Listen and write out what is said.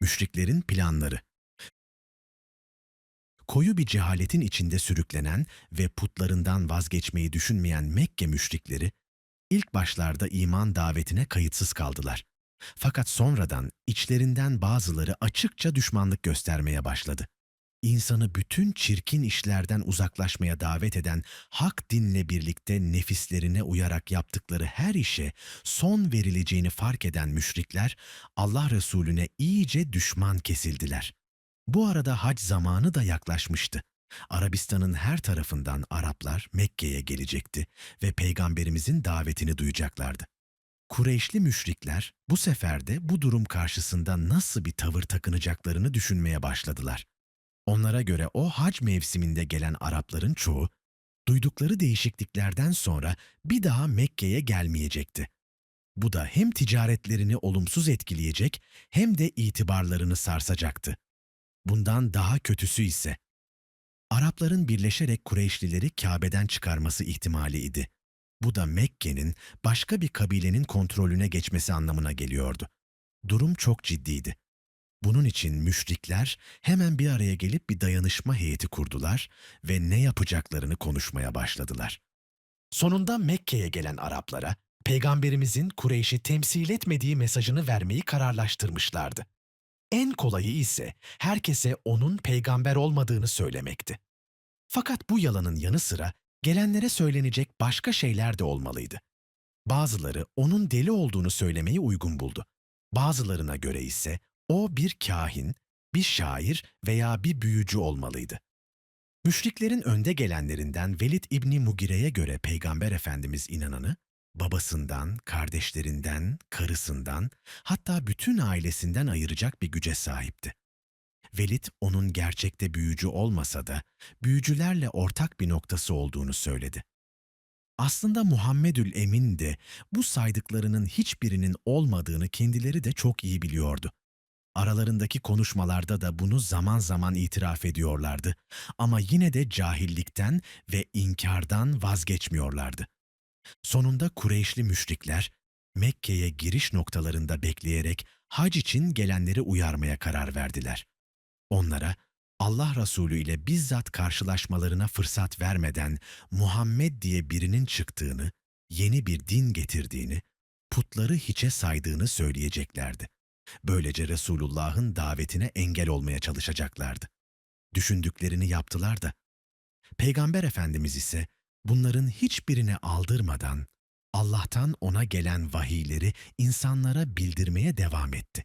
Müşriklerin planları Koyu bir cehaletin içinde sürüklenen ve putlarından vazgeçmeyi düşünmeyen Mekke müşrikleri, ilk başlarda iman davetine kayıtsız kaldılar. Fakat sonradan içlerinden bazıları açıkça düşmanlık göstermeye başladı. İnsanı bütün çirkin işlerden uzaklaşmaya davet eden hak dinle birlikte nefislerine uyarak yaptıkları her işe son verileceğini fark eden müşrikler Allah Resulüne iyice düşman kesildiler. Bu arada hac zamanı da yaklaşmıştı. Arabistan'ın her tarafından Araplar Mekke'ye gelecekti ve Peygamberimizin davetini duyacaklardı. Kureyşli müşrikler bu sefer de bu durum karşısında nasıl bir tavır takınacaklarını düşünmeye başladılar. Onlara göre o hac mevsiminde gelen Arapların çoğu, duydukları değişikliklerden sonra bir daha Mekke'ye gelmeyecekti. Bu da hem ticaretlerini olumsuz etkileyecek hem de itibarlarını sarsacaktı. Bundan daha kötüsü ise Arapların birleşerek Kureyşlileri Kabe'den çıkarması ihtimali idi. Bu da Mekke'nin başka bir kabilenin kontrolüne geçmesi anlamına geliyordu. Durum çok ciddiydi. Bunun için müşrikler hemen bir araya gelip bir dayanışma heyeti kurdular ve ne yapacaklarını konuşmaya başladılar. Sonunda Mekke'ye gelen Araplara Peygamberimizin Kureyş'i temsil etmediği mesajını vermeyi kararlaştırmışlardı. En kolayı ise herkese onun peygamber olmadığını söylemekti. Fakat bu yalanın yanı sıra gelenlere söylenecek başka şeyler de olmalıydı. Bazıları onun deli olduğunu söylemeyi uygun buldu. Bazılarına göre ise o bir kahin, bir şair veya bir büyücü olmalıydı. Müşriklerin önde gelenlerinden Velid İbni Mugire'ye göre Peygamber Efendimiz inananı, babasından, kardeşlerinden, karısından, hatta bütün ailesinden ayıracak bir güce sahipti. Velid onun gerçekte büyücü olmasa da büyücülerle ortak bir noktası olduğunu söyledi. Aslında Muhammedül Emin de bu saydıklarının hiçbirinin olmadığını kendileri de çok iyi biliyordu. Aralarındaki konuşmalarda da bunu zaman zaman itiraf ediyorlardı ama yine de cahillikten ve inkardan vazgeçmiyorlardı. Sonunda Kureyşli müşrikler Mekke'ye giriş noktalarında bekleyerek hac için gelenleri uyarmaya karar verdiler. Onlara Allah Resulü ile bizzat karşılaşmalarına fırsat vermeden Muhammed diye birinin çıktığını, yeni bir din getirdiğini, putları hiçe saydığını söyleyeceklerdi. Böylece Resulullah'ın davetine engel olmaya çalışacaklardı. Düşündüklerini yaptılar da. Peygamber Efendimiz ise bunların hiçbirine aldırmadan Allah'tan ona gelen vahiyleri insanlara bildirmeye devam etti.